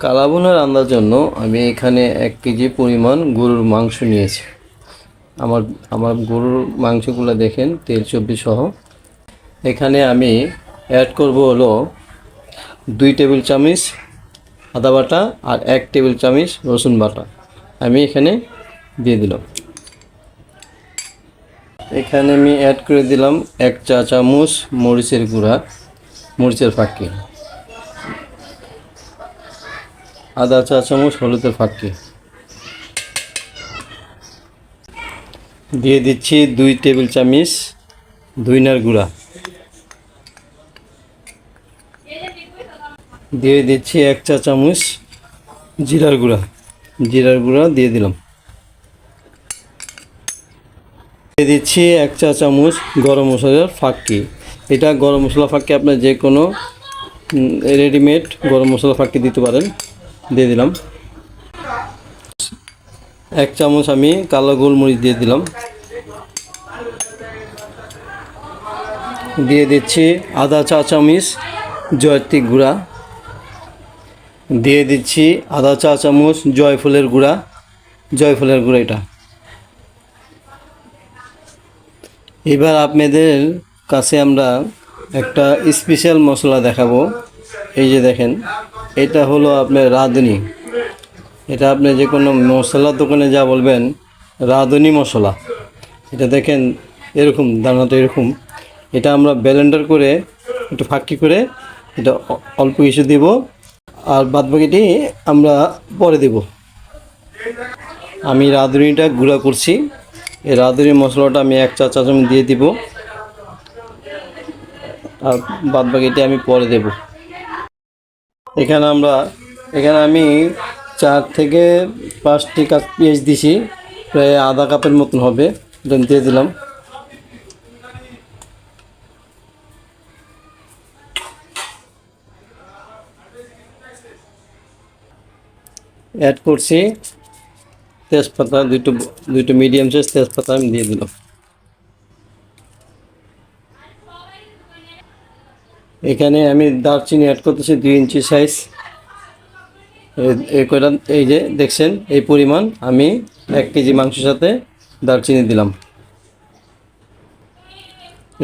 কালাবোনা রান্নার জন্য আমি এখানে এক কেজি পরিমাণ গরুর মাংস নিয়েছি। আমার আমার গরুর মাংসগুলো দেখেন, তেল চর্বি সহ। এখানে আমি অ্যাড করব হলো দুই টেবিল চামচ আদা বাটা আর এক টেবিল চামচ রসুন বাটা। আমি এখানে দিয়ে দিলাম। এখানে আমি অ্যাড করে দিলাম এক চা চামচ মরিচের গুঁড়া, মরিচের ফাঁকি। আদা, চা, চামচ, হলুদের ফাঁকি দিয়ে দিচ্ছি দুই টেবিল চামচ দুইনার গুঁড়া। দিয়ে দিচ্ছি এক চা চামচ জিরার গুঁড়া। জিরার গুঁড়া দিয়ে দিলাম। দিয়ে দিচ্ছি এক চা চামচ গরম মশলার ফাঁকি এটা গরম মশলা ফাঁকি আপনার যে কোনো রেডিমেড গরম মশলা ফাঁকি দিতে পারেন। দিয়ে দিলাম। এক চামচ আমি কালো গোলমরিচ দিয়ে দিলাম। দিয়ে দিচ্ছি আধা চা চামচ জয়ত্রী গুঁড়া। দিয়ে দিচ্ছি আধা চা চামচ জয়ফলের গুঁড়া। জয়ফলের গুঁড়া এটা। এবার আপনাদের কাছে আমরা একটা স্পেশাল মশলা দেখাবো। এই যে দেখেন, এটা হলো আপনার রাঁধুনি। এটা আপনি যে কোনো মশলার দোকানে যা বলবেন, রাঁধুনি মশলা। এটা দেখেন, এরকম, দানাটা এরকম। এটা আমরা ব্লেন্ডার করে একটু ফাঁকি করে এটা অল্প কিছু দিব, আর বাদ বাকিটি আমরা পরে দেব। আমি রাঁধুনিটা গুঁড়া করছি। এই রাঁধুনি মশলাটা আমি এক চা চামচ দিয়ে দিব। আর বাদ বাকিটি আমি পরে দেব। এখানে আমরা, এখানে আমি চার থেকে পাঁচটি কাপ পেঁয়াজ দিছি, প্রায় আধা কাপের মতন হবে দিয়ে দিলাম। অ্যাড করছি, তেজপাতা দুটো দুটো মিডিয়াম সাইজ তেজপাতা আমি দিয়ে দিলাম। এখানে আমি দারচিনি অ্যাড করতেছি দুই ইঞ্চি সাইজ এই কয়টা, এই যে দেখছেন, এই পরিমাণ আমি এক কেজি মাংসের সাথে দারচিনি দিলাম।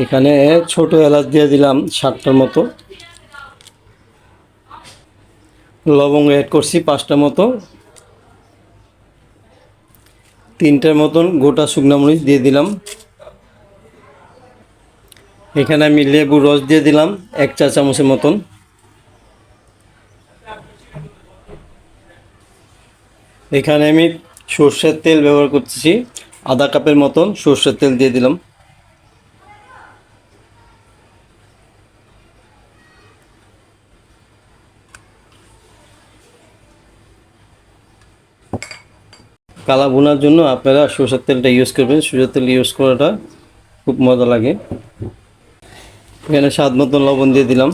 এখানে ছোট এলাচ দিয়ে দিলাম সাতটার মতো। লবঙ্গ অ্যাড করছি পাঁচটার মতো। তিনটার মতন গোটা শুকনো মরিচ দিয়ে দিলাম। এখানে আমি লেবু রস দিয়ে দিলাম, এক চা চামচের মতন। এখানে আমি সর্ষের তেল ব্যবহার করতেছি, আধা কাপের মতন সর্ষের তেল দিয়ে দিলাম। কালা বোনার জন্য আপনারা সরষের তেলটা ইউজ করবেন, সরষের তেল ইউজ করাটা খুব মজা লাগে। এখানে স্বাদ মতন লবণ দিয়ে দিলাম।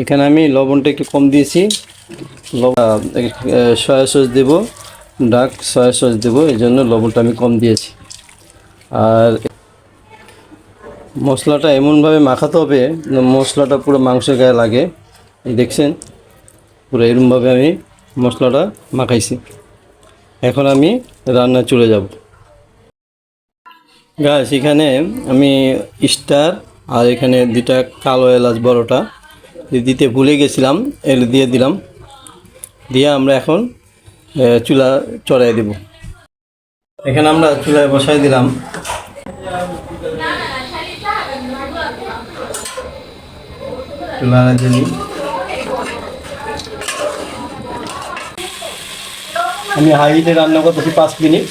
এখানে আমি লবণটা একটু কম দিয়েছি। সয়া সস দেব, ডাক সয়া সস দেবো, এই জন্য লবণটা আমি কম দিয়েছি। আর মশলাটা এমনভাবে মাখাতে হবে মশলাটা পুরো মাংসের গায়ে লাগে। দেখছেন, পুরো এরমভাবে আমি মশলাটা মাখাইছি। এখন আমি রান্না চলে যাব। গাছ এখানে আমি স্টার আর এখানে দুটা কালো এলাচ বড়টা দিতে ভুলে গেছিলাম এগুলো দিয়ে দিলাম। দিয়ে আমরা এখন চুলা চড়াই দেব। এখানে আমরা চুলায় বসাই দিলাম। চুলা আমি হাইটে রান্না করতেছি পাঁচ মিনিট।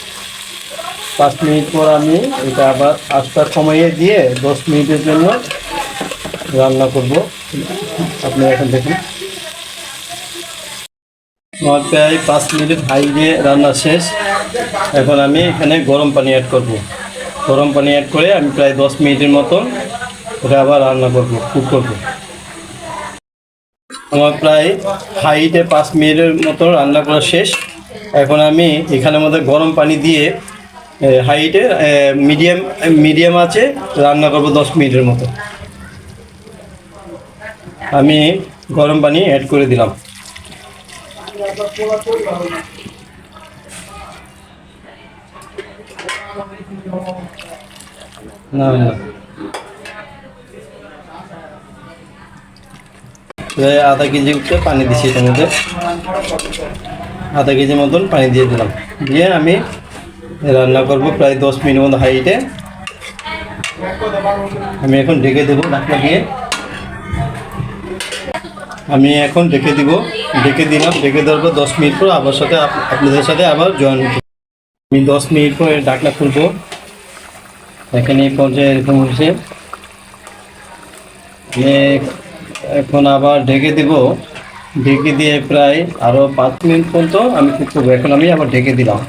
পাঁচ মিনিট পর আমি এটা আবার আস্তা সময়ে দিয়ে দশ মিনিটের জন্য রান্না করব। আপনি এখন দেখুন। আমার প্রায় পাঁচ মিনিট হাই দিয়ে রান্না শেষ। এখন আমি এখানে গরম পানি অ্যাড করব। গরম পানি অ্যাড করে আমি প্রায় দশ মিনিটের মতন ওটা আবার রান্না করব কুক করব। আমার প্রায় হাইটে পাঁচ মিনিটের মতো রান্না করা শেষ। এখন আমি এখানের মধ্যে গরম পানি দিয়ে হাইটে মিডিয়াম মিডিয়াম আছে, রান্না করব দশ মিনিটের মতো। আমি গরম পানি অ্যাড করে দিলাম। না না। আধা কেজি উঠে পানি দিচ্ছি এটার মধ্যে। আধা কেজি মতন পানি দিয়ে দিলাম। দিয়ে আমি রান্না করব প্রায় দশ মিনিট মতো হাইটে। আমি এখন ঢেকে দেবো ঢাকনা দিয়ে। আমি এখন ঢেকে দিব। ঢেকে দিলাম। ঢেকে দেওয়ার পর দশ মিনিট পর আবার সাথে আপ- আপনাদের সাথে আবার জয়েন আমি দশ মিনিট পর ঢাকনা খুলবো। এখানে এই পর্যায়ে এরকম হয়েছে এখন আবার ঢেকে দিব। ঢেকে দিয়ে প্রায় আরও পাঁচ মিনিট পর্যন্ত আমি কুক করব এখন আমি আবার ঢেকে দিলাম।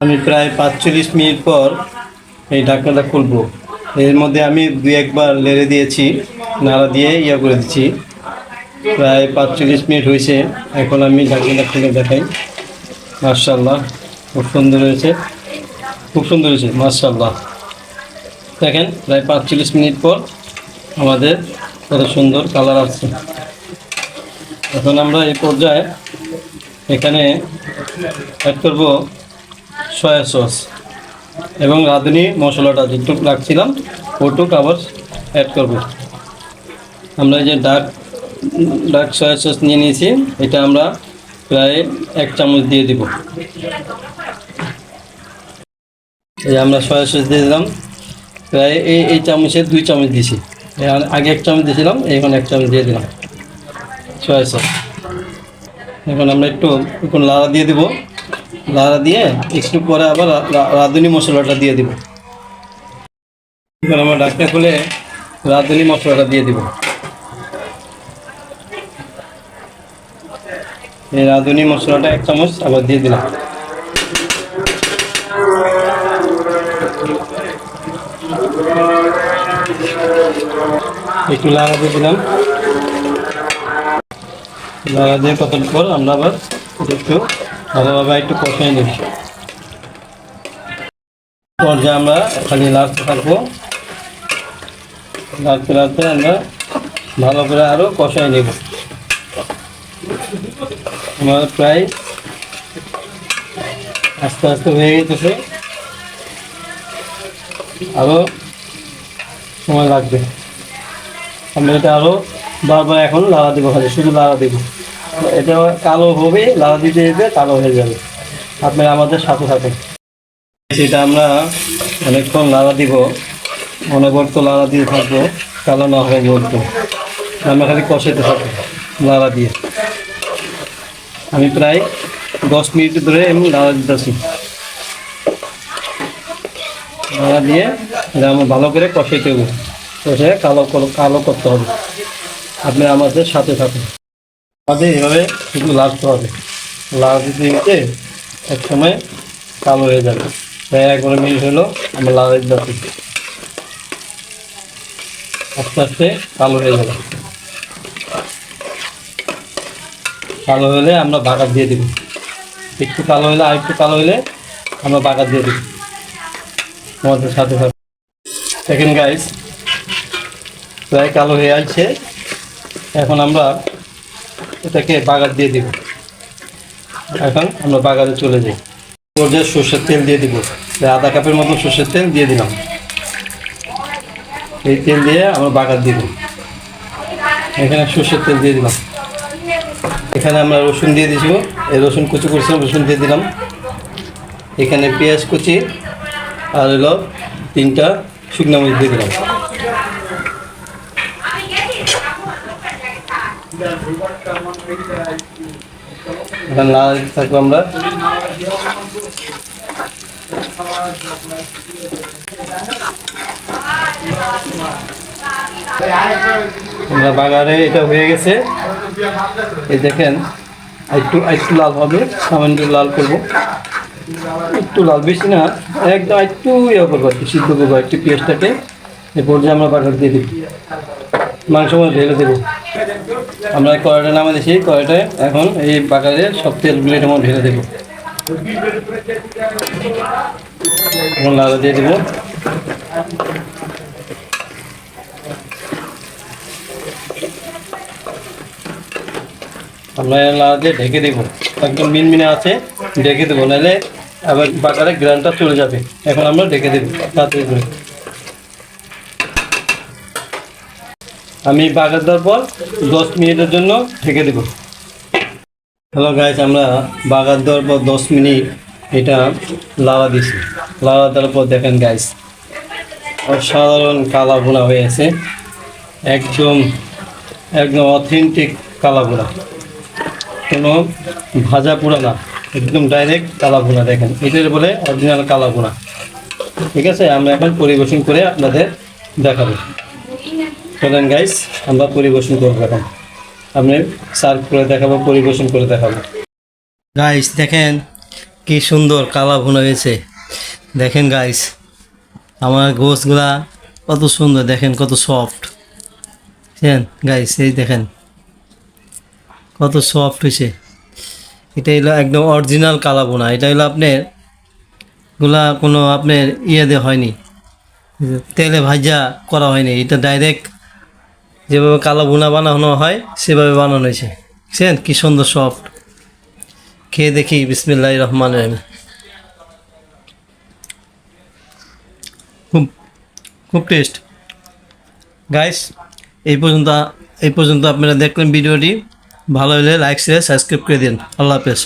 আমি প্রায় পাঁচচল্লিশ মিনিট পর এই ঢাকনাটা খুলবো। এর মধ্যে আমি দুই একবার লেড়ে দিয়েছি, নাড়া দিয়ে ইয়া করে দিচ্ছি। প্রায় পাঁচচল্লিশ মিনিট হয়েছে, এখন আমি ঢাকনাটা খুলে দেখাই। মার্শাল্লাহ খুব সুন্দর হয়েছে। খুব সুন্দর হয়েছে মার্শাল্লাহ দেখেন, প্রায় পাঁচচল্লিশ মিনিট পর আমাদের কত সুন্দর কালার আসছে এখন আমরা এই পর্যায়ে এখানে অ্যাড করব সয়া সস এবং রাঁধুনি মশলাটা যেটুক রাখছিলাম, ওটুক আবার অ্যাড করব। আমরা এই যে ডার্ক ডার্ক সয়া সস নিয়ে নিয়েছি, এটা আমরা প্রায় এক চামচ দিয়ে দিব। এই আমরা সয়া সস দিয়ে দিলাম, প্রায় এই এই চামচে দুই চামচ দিছি আগে এক চামচ দিয়েছিলাম এখন এক চামচ দিয়ে দিলাম। সয়া এখন আমরা একটু, এখন লাড়া দিয়ে দিব। লাড়া দিয়ে একটু পরে আবার রাঁধুনি মশলাটা দিয়ে দিব। এখন আমরা ডাকটা খুলে রাঁধুনি মশলাটা দিয়ে দিব। এই রাঁধুনি মশলাটা এক চামচ আবার দিয়ে দিলাম। একটু দিয়ে দিলাম। লাড়া দিয়ে কতক্ষণ পর আমরা আবার একটু ভালোভাবে একটু কষাই নিই পর্যায়ে আমরা খালি লাড়তে থাকব। লাড়তে লাড়তে আমরা ভালো করে আরও কষাই নেব। আমার প্রায় আস্তে আস্তে হয়ে গেছে। আরও সময় লাগবে। আমরা এটা আরও বারবার এখন লাড়া দেবো খালি, শুধু লাড়া দেবো। এটা কালো হবে লাড়া দিতে দিতে কালো হয়ে যাবে। আপনারা আমাদের সাথে থাকুন। সেটা আমরা অনেকক্ষণ লাড়া দিব, অনবর্ত লাড়া দিয়ে থাকব, কালো না হবে বলতো আমরা খালি কষাতে থাকব লাড়া দিয়ে। আমি প্রায় দশ মিনিট ধরে এমনি লাড়া দিতেছি। নাড়া দিয়ে এটা আমার ভালো করে কষাইতে হবে কষে কালো কালো করতে হবে। আপনি আমাদের সাথে থাকুন। আমাদের এভাবে শুধু লাড়তে হবে। লাড়া দিতে দিতে এক সময় কালো হয়ে যাবে। প্রায় এক বারো মিনিট হলো আমরা দিতে যাচ্ছি আস্তে আস্তে কালো হয়ে যাবে। কালো হলে আমরা বাগার দিয়ে দেবো। একটু কালো হলে আর একটু কালো হলে আমরা বাগার দিয়ে দেবো। তোমাদের সাথে সেকেন্ড গাইস প্রায় কালো হয়ে আসছে। এখন আমরা এটাকে বাগার দিয়ে দিব। এখন আমরা বাগারে চলে যাই। পর্যায়ে সর্ষের তেল দিয়ে দিব। আধা কাপের মতো সর্ষের তেল দিয়ে দিলাম। এই তেল দিয়ে আমরা বাগার দিব। এখানে সর্ষের তেল দিয়ে দিলাম। এখানে আমরা রসুন দিয়ে দিয়েছি এই রসুন কুচি করছিলাম, রসুন দিয়ে দিলাম। এখানে পেঁয়াজ কুচি আর হলো তিনটা শুকনো মরিচ দিয়ে দিলাম। লাল থাকব আমরা। আমরা বাগারে এটা হয়ে গেছে। এই দেখেন, একটু একটু লাল হবে, সামান্য লাল করব। একটু লাল, বেশি না। একদম একটু ইয়ে করব, একটু সিদ্ধ করব, একটু পেঁয়াজটাকে। এই পর্যায়ে আমরা বাগার দিয়ে দিই। মাংস ঢেলে দেবো। আমরা কড়াইটা নামে দিয়েছি কড়াইটায় এখন এই বাগারে সব তেলগুলো এটার মধ্যে ঢেলে দেবো। এখন লাড়া দিয়ে দেবো। আমরা লাড়া দিয়ে ঢেকে দেবো। একদম মিনমিনে আছে, ঢেকে দেবো। নাহলে আবার বাজারে গ্রানটা চলে যাবে। এখন আমরা ঢেকে দেবো, তাড়াতাড়ি করে। আমি বাগার দেওয়ার পর দশ মিনিটের জন্য ঢেকে দেবো। হ্যালো গাইস আমরা বাগার দেওয়ার পর দশ মিনিট এটা লাড়া দিছি। লাড়া দেওয়ার পর দেখেন গাইস অসাধারণ কালা বোনা হয়ে আছে। একদম একদম অথেন্টিক কালা বোনা কোনো ভাজা পোড়া না। একদম ডাইরেক্ট কালা বোনা দেখেন। এটার বলে অরিজিনাল কালা বোনা ঠিক আছে? আমরা এখন পরিবেশন করে আপনাদের দেখাবো। চলেন গাইস আমরা পরিবেশন করব এখন। আপনি সার্ভ করে দেখাবো, পরিবেশন করে দেখাবো। গাইস দেখেন কি সুন্দর কালা ভুনা হয়েছে। দেখেন গাইস আমার গোসগুলা কত সুন্দর, দেখেন কত সফট গাইস এই দেখেন, কত সফট হয়েছে। এটা হলো একদম অরিজিনাল কালা বোনা এটা হলো আপনারগুলা কোনো আপনার ইয়ে দিয়ে হয়নি। তেলে ভাজা করা হয়নি। এটা ডাইরেক্ট যেভাবে কালো বোনা বানানো হয়, সেভাবে বানানো হয়েছে। বুঝছেন? কী সুন্দর সফট খেয়ে দেখি, বিসমিল্লাহ রহমান রহিম। খুব খুব টেস্ট গাইস এই পর্যন্ত এই পর্যন্ত আপনারা দেখলেন ভিডিওটি। ভালো হলে লাইক শেয়ার সাবস্ক্রাইব করে দিন। আল্লাহ হাফেজ।